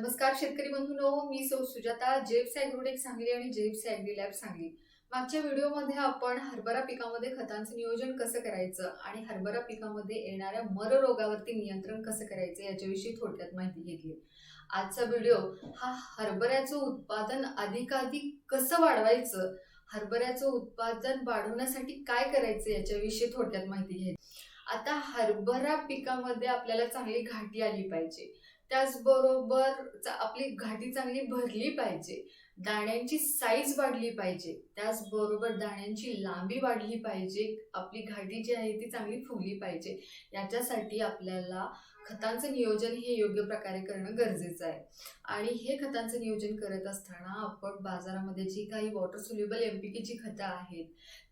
नमस्कार शेतकरी बंधूंनो मी सौ सुजाता जेप्स ॲग्रोटेक सांगली आणि जेप्स ॲग्री लॅब सांगली. मागच्या व्हिडिओमध्ये आपण हरभरा पिकामध्ये खतांचं नियोजन कसं करायचं आणि हरभरा पिकामध्ये येणाऱ्या मर रोगावरती नियंत्रण कसं करायचं याच्याविषयी थोडक्यात माहिती घेतली. आजचा व्हिडिओ हा हरभऱ्याचं उत्पादन अधिकाधिक कसं वाढवायचं हरभऱ्याचं उत्पादन वाढवण्यासाठी काय करायचं याच्याविषयी थोडक्यात माहिती घ्यायची आता हरभरा पिकामध्ये आपल्याला चांगली घाटी आली पाहिजे. त्याचबरोबर आपली घाटी चांगली भरली पाहिजे. दाण्यांची साईज वाढली पाहिजे. त्याचबरोबर दाण्यांची लांबी वाढली पाहिजे. आपली घाटी जी आहे ती चांगली फुगली पाहिजे. याच्यासाठी आपल्याला खतांचं नियोजन हे योग्य प्रकारे करणं गरजेचं आहे. आणि हे खतांचं नियोजन करत असताना आपण बाजारामध्ये जी काही वॉटर सोल्युबल एम पी केची खतं आहेत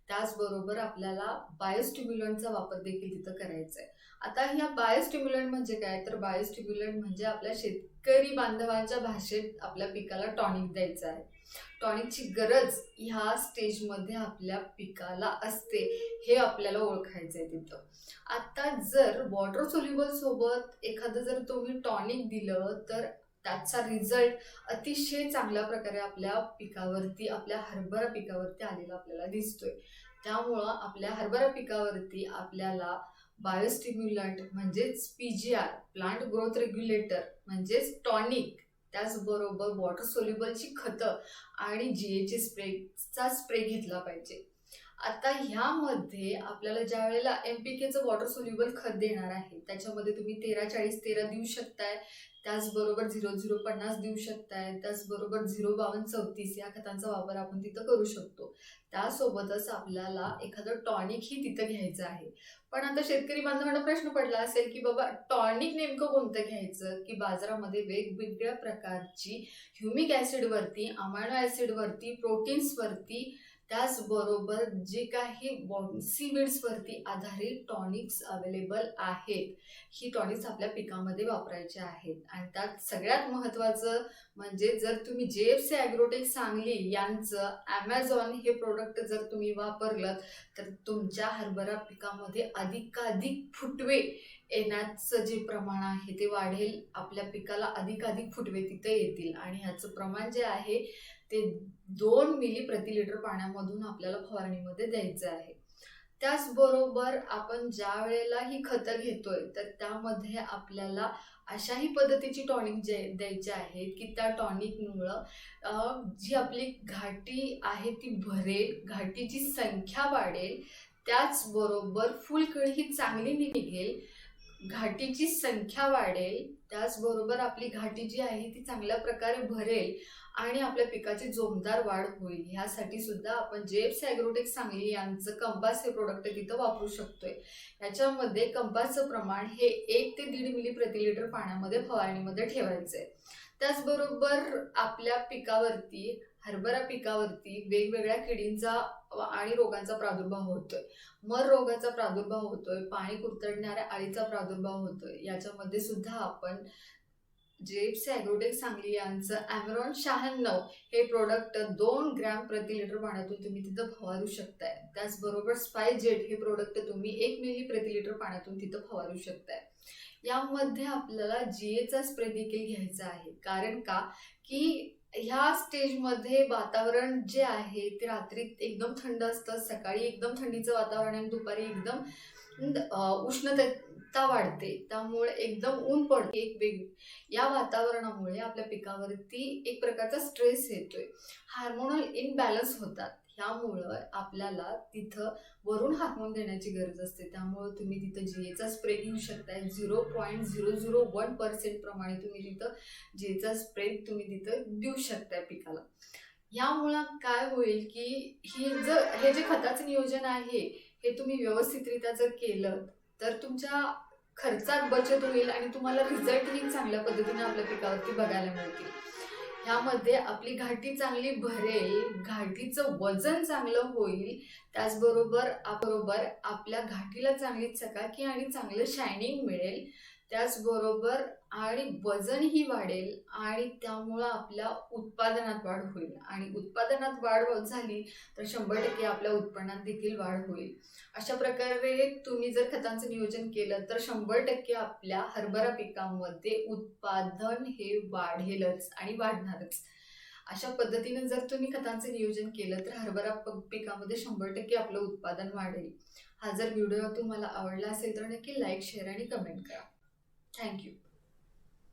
त्याचबरोबर आपल्याला बायोस्टिम्युलंटचा वापर देखील तिथं करायचा आहे आता ह्या बायोस्टिम्युलंट म्हणजे काय? तर बायोस्टिम्युलंट म्हणजे आपल्या शेतकरी बांधवांच्या भाषेत आपल्या पिकाला टॉनिक द्यायचं आहे. टॉनिकची गरज ह्या स्टेजमध्ये आपल्या पिकाला असते हे आपल्याला ओळखायचं आहे तिथं. आता जर वॉटर सोल्युबल सोबत एखादं जर तुम्ही टॉनिक दिलं तर त्याचा रिझल्ट अतिशय चांगल्या प्रकारे आपल्या पिकावरती आपल्या हरभरा पिकावरती आलेला आपल्याला दिसतोय. त्यामुळं आपल्या हरभरा पिकावरती आपल्याला बायोस्टिम्युलंट म्हणजेच P G R plant growth regulator म्हणजेच टॉनिक त्याचबरोबर वॉटर सोल्युबलची खतं आणि जी एच स्प्रेचा स्प्रे घेतला पाहिजे. आता ह्यामध्ये आपल्याला ज्या वेळेला एम पी केचं वॉटर सोल्युबल खत देणार आहे त्याच्यामध्ये तुम्ही तेरा चाळीस तेरा देऊ शकताय त्याचबरोबर झिरो झिरो पन्नास देऊ शकताय त्याचबरोबर झिरो बावन्न चौतीस या खतांचा वापर आपण तिथं करू शकतो. त्यासोबतच आपल्याला एखादं टॉनिक ही तिथं घ्यायचं आहे. पण आता शेतकरी बांधवांना प्रश्न पडला असेल की बाबा टॉनिक नेमकं कोणतं घ्यायचं? की बाजारामध्ये वेगवेगळ्या प्रकारची ह्युमिक ॲसिडवरती अमायनो ॲसिडवरती प्रोटीन्सवरती त्याचबरोबर जे काही सीविड्सवरती आधारित टॉनिक्स अवेलेबल आहेत ही टॉनिक्स आपल्या पिकामध्ये वापरायचे आहेत. आणि त्यात सगळ्यात महत्त्वाचं म्हणजे जर तुम्ही जे एफ सी ॲग्रोटेक सांगली यांचं ॲमेझॉन हे प्रोडक्ट जर तुम्ही वापरलं तर तुमच्या हरभरा पिकामध्ये अधिकाधिक फुटवे येण्याचं जे प्रमाण आहे ते वाढेल. आपल्या पिकाला अधिकाधिक फुटवे तिथे येतील. आणि ह्याचं प्रमाण जे आहे ते दोन मिली प्रति लिटर पाण्यामधून आपल्याला फवारणीमध्ये द्यायचं आहे. त्याचबरोबर आपण ज्या वेळेला ही खतं घेतोय तर त्यामध्ये आपल्याला अशाही पद्धतीची टॉनिक जे द्यायची आहेत की त्या टॉनिकमुळं जी आपली घाटी आहे ती भरेल घाटीची संख्या वाढेल त्याचबरोबर फुलकळी ही चांगली निघेल घाटीची संख्या वाढेल त्याचबरोबर आपली घाटी जी आहे ती चांगल्या प्रकारे भरेल आणि आपल्या पिकाची जोमदार वाढ होईल. ह्यासाठी सुद्धा आपण जेप्स ॲग्रोटेक सांगली यांचं कंपास हे प्रोडक्ट तिथं वापरू शकतोय. याच्यामध्ये कंपासचं प्रमाण हे एक ते दीड मिली प्रति लिटर पाण्यामध्ये फवारणीमध्ये ठेवायचं आहे त्याचबरोबर आपल्या पिकावरती हरभरा पिकावरती वेगवेगळ्या किडींचा आणि रोगांचा प्रादुर्भाव होतोय. मर रोगाचा प्रादुर्भाव होतोय पाणी कुरतडणाऱ्या आळीचा प्रादुर्भाव होतोय याच्यामध्ये सुद्धा आपण जेप्स ॲग्रोटेक सांगली यांचं ॲमरॉन शहाण्णव हे प्रोडक्ट दोन ग्रॅम प्रति लिटर पाण्यातून तुम्ही तिथं फवारू शकताय. त्याचबरोबर स्पाय जेट हे प्रोडक्ट तुम्ही एक मिली प्रति लिटर पाण्यातून तिथं फवारू शकताय. यामध्ये आपल्याला जीएचा स्प्रे देखील घ्यायचा आहे. कारण का? की ह्या स्टेजमध्ये वातावरण जे आहे ते रात्री एकदम थंड असतं सकाळी एकदम थंडीचं वातावरण आणि दुपारी एकदम उष्णता वाढते. त्यामुळे एकदम ऊन पडते. एक वेग या वातावरणामुळे आपल्या पिकावरती एक प्रकारचा स्ट्रेस येतोय. हार्मोनल इनबॅलन्स होतात. ह्यामुळं आपल्याला तिथं वरून हाकवून देण्याची गरज असते. त्यामुळं तुम्ही तिथं जीएचा स्प्रे घेऊ शकताय. Zero point zero zero one percent प्रमाणे तुम्ही तिथं जीएचा स्प्रे तुम्ही तिथं देऊ शकताय पिकाला. यामुळं काय होईल की ही जर हे जे खताचं नियोजन आहे हे तुम्ही व्यवस्थितरित्या जर केलं तर तुमच्या खर्चात बचत होईल आणि तुम्हाला रिझल्टही चांगल्या पद्धतीने आपल्या पिकावरती बघायला मिळतील. ह्यामध्ये आपली घाटी चांगली भरेल घाटीचं वजन चांगलं होईल त्याचबरोबर बरोबर आपल्या घाटीला चांगली चकाकी आणि चांगलं शायनिंग मिळेल. त्याचबरोबर आणि वजनही वाढेल आणि त्यामुळं आपल्या उत्पादनात वाढ होईल. आणि उत्पादनात वाढ झाली तर शंभर टक्के आपल्या उत्पन्नात देखील वाढ होईल. अशा प्रकारे तुम्ही जर खतांचं नियोजन केलं तर शंभर टक्के आपल्या हरभरा पिकांमध्ये उत्पादन हे वाढेलच आणि वाढणारच. अशा पद्धतीने जर तुम्ही खतांचं नियोजन केलं तर हरभरा प- पिकामध्ये शंभर टक्के आपलं उत्पादन वाढेल. हा जर व्हिडिओ तुम्हाला आवडला असेल तर नक्की लाईक शेअर आणि कमेंट करा. Thank you.